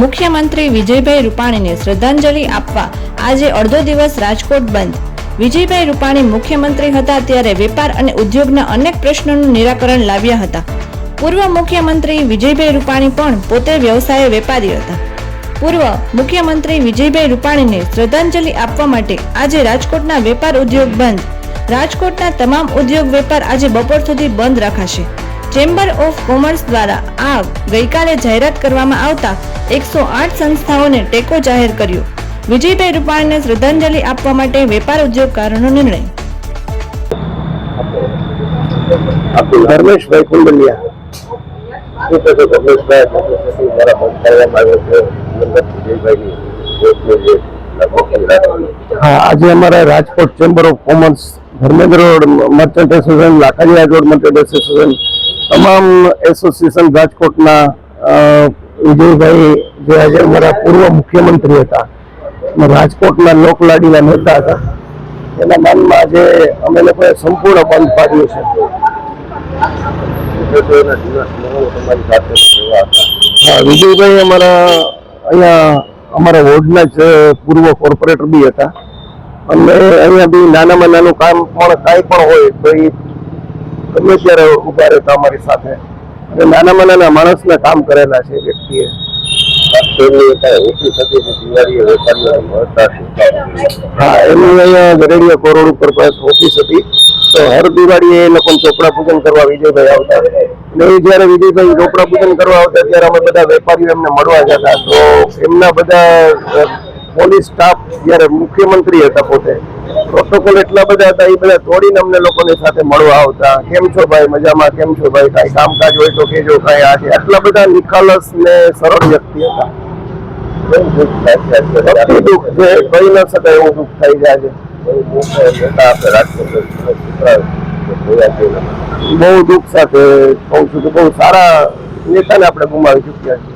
મુખ્યમંત્રી વિજયભાઈ રૂપાણીને શ્રદ્ધાંજલિ આપવા આજે અડધો દિવસ રાજકોટ બંધ. વિજયભાઈ રૂપાણી મુખ્યમંત્રી હતા ત્યારે વેપાર અને ઉદ્યોગના અનેક પ્રશ્નોનું નિરાકરણ લાવ્યા હતા. પૂર્વ મુખ્યમંત્રી વિજયભાઈ રૂપાણી પણ પોતે વ્યવસાય વેપારી હતા. પૂર્વ મુખ્યમંત્રી વિજયભાઈ રૂપાણીને શ્રદ્ધાંજલિ આપવા માટે આજે રાજકોટના વેપાર ઉદ્યોગ બંધ. રાજકોટના તમામ ઉદ્યોગ વેપાર આજે બપોર સુધી બંધ રખાશે. ચેમ્બર ઓફ કોમર્સ દ્વારા આ ગઈકાલે જાહેરાત કરવામાં આવતા એકસો આઠ સંસ્થાઓને ટેકો જાહેર કર્યો. વિજયભાઈ રૂપાણીને શ્રદ્ધાંજલિ આપવા માટે વેપાર ઉદ્યોગકારોનો નિર્ણય. ધર્મેશભાઈ કુંડલિયા શું કહેશો દ્વારા આવ્યો છે. વિજયભાઈની હા આજે અમારા Rajkot chamber of commerce Dharmendra road merchant association Lakhajiya road merchant association તમામ એસોસિએશન રાજકોટના વિજયભાઈ જે આજે અમારા પૂર્વ મુખ્યમંત્રી હતા રાજકોટના લોકલાડીના નેતા હતા એના માનમાં આજે અમે લોકોએ સંપૂર્ણ બંધ પાડ્યું છે. હા વિજયભાઈ અમારા અહીંયા અમારા વોર્ડના જ પૂર્વ કોર્પોરેટર બી હતા. અને અહીંયા બી નાનામાં નાનું કામ પણ કાંઈ પણ હોય તો એ ગમે ત્યારે ઊભા રહેતા અમારી સાથે. અને નાનામાં નાના માણસના કામ કરેલા છે વ્યક્તિએ. હા એમની અહીંયા ગરેડિયા કોરોડ ઉપર પાસે ઓફિસ હતી. તો હર દિવાળીએ એ લોકો ચોપડા પૂજન કરવા વિજયભાઈ આવતા. ને એ જયારે વિજયભાઈ ચોપડા પૂજન કરવા આવતા ત્યારે અમે બધા વેપારીઓ એમને મળવા જતા. તો એમના બધા પોલીસ સ્ટાફ જ્યારે મુખ્યમંત્રી હતા પોતે પ્રોટોકોલ એટલા બધા હતા, એ બધા તોડીને અમને લોકોની સાથે મળવા આવતા. કેમ છો ભાઈ? મજામાં? કેમ છો ભાઈ? કાંઈ કામકાજ હોય તો કેજો કાંઈ આ છે આટલા બધા નિખાલસ ને સરળ વ્યક્તિ હતા. દુઃખ છે કહી ન દુઃખ થઈ જાય છે. બહુ છે દુઃખ સાથે કહું છું કે બહુ સારા નેતાને આપણે ગુમાવી ચૂક્યા છીએ.